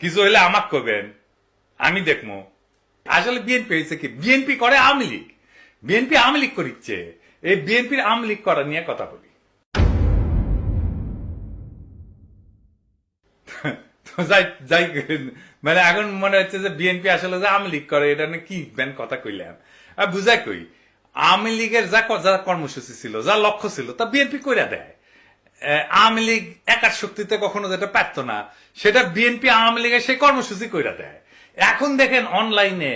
কিছু হইলে আমাক করবেন আমি দেখব আসলে বিএনপি হয়েছে কি? বিএনপি করে আওয়ামী লীগ। বিএনপি আওয়ামী লীগ করিচ্ছে। এই বিএনপির আওয়ামী লীগ করা নিয়ে কথা বলি। যাই যাই মানে এখন মনে হচ্ছে যে বিএনপি আসলে যে আওয়ামী লীগ করে, এটা নিয়ে কি ব্যান কথা কইলাম। বুঝাই কই, আওয়ামী লীগের যা যা কর্মসূচি ছিল, যা লক্ষ্য ছিল, তা বিএনপি কইরা দেয়। আওয়ামী লীগ একার শক্তিতে কখনো যেটা পারতো না, সেটা বিএনপি আওয়ামী লীগের সেই কর্মসূচি কইরা দেয়। এখন দেখেন অনলাইনে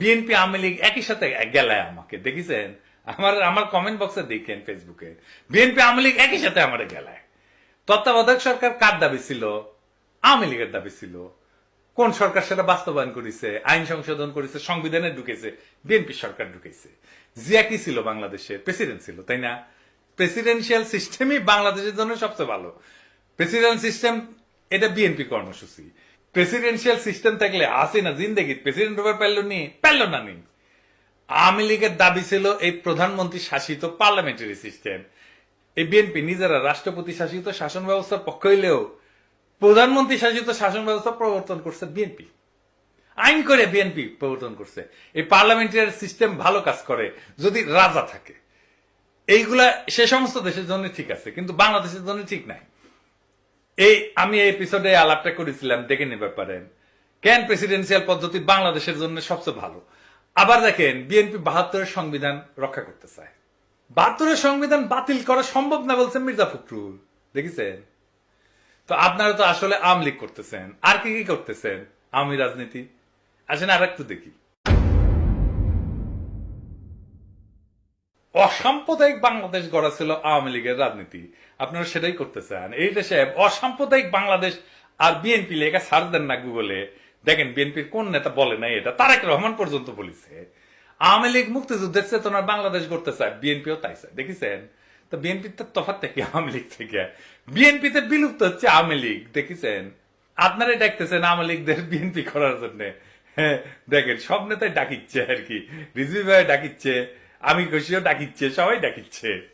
বিএনপি আওয়ামী লীগ একই সাথে গেলায় আমাকে, দেখেছেন? আমার আমার কমেন্ট বক্সে দেখেন ফেসবুকে বিএনপি আওয়ামী লীগ একই সাথে আমার গেলায়। তত্ত্বাবধায়ক সরকার কার দাবি ছিল? আওয়ামী লীগের দাবি ছিল। কোন সরকার সেটা বাস্তবায়ন করেছে, আইন সংশোধন করেছে, সংবিধানে ঢুকেছে বিএনপি সরকার ঢুকেছে। জিয়া কি ছিল বাংলাদেশের প্রেসিডেন্ট ছিল, তাই না? প্রেসিডেন্সিয়াল সিস্টেমই বাংলাদেশের জন্য সবচেয়ে ভালো। প্রেসিডেন্ট সিস্টেম এটা বিএনপি কর্মসূচি। প্রেসিডেন্সিয়াল সিস্টেম থাকলে আসে না জিন্দগি প্রেসিডেন্ট হবার পারল নি, পারল না নি। আওয়ামী লীগের দাবি ছিল এই প্রধানমন্ত্রী শাসিত পার্লামেন্টারি সিস্টেম এই বিএনপি নিজেরা রাষ্ট্রপতি শাসিত শাসন ব্যবস্থার পক্ষ হইলেও প্রধানমন্ত্রী শাসিত শাসন ব্যবস্থা প্রবর্তন করছে বিএনপি আইন করে বিএনপি প্রবর্তন করছে। এই পার্লামেন্টারি সিস্টেম ভালো কাজ করে, যদি রাজা থাকে। এইগুলা সে সমস্ত দেশের জন্য ঠিক আছে, কিন্তু বাংলাদেশের জন্য ঠিক নাই। এই, আমি এই এপিসোডে আলাপটা করেছিলাম, দেখে নিতে পারেন। কেন প্রেসিডেন্সিয়াল পদ্ধতি বাংলাদেশের জন্য সবচেয়ে ভালো? আবার দেখেন বিএনপি বাহাত্তরের সংবিধান রক্ষা করতে চায়। বাহাত্তরের সংবিধান বাতিল করা সম্ভব না বলছেন মির্জা ফখরুল। দেখেছেন? তো আপনারা তো আসলে আওয়ামী লীগ করতেছেন। আর কি কি করতেছেন? আওয়ামী রাজনীতি। আসেন আর একটু দেখি। অসাম্প্রদায়িক বাংলাদেশ গড়া ছিল আওয়ামী লীগের রাজনীতি। আপনারা সেটাই করতে চান। এই দেশে অসাম্প্রদায়িক বাংলাদেশ আর বিএনপি লেখা সার্চ দেন না গুগলে দেখেন বিএনপির কোন নেতা বলে নাই এটা? তারেক রহমান পর্যন্ত বলেছে। আওয়ামী লীগ মুক্তিযুদ্ধের চেতনার বাংলাদেশ করতে চায়। বিএনপিও তাই চায়। দেখেছেন? তো বিএনপির তো তফাৎ থেকে আওয়ামী লীগ থেকে। বিএনপিতে বিলুপ্ত হচ্ছে আওয়ামী লীগ। দেখেছেন? আপনারাই ডাকতেছেন আওয়ামী লীগদের বিএনপি করার জন্য। হ্যাঁ দেখেন, সব নেতাই ডাকিচ্ছে আর কি। রিজভি ভাই ডাকিচ্ছে। আমি খুশিও ডাকিচ্ছে সবাই ডাকিচ্ছে।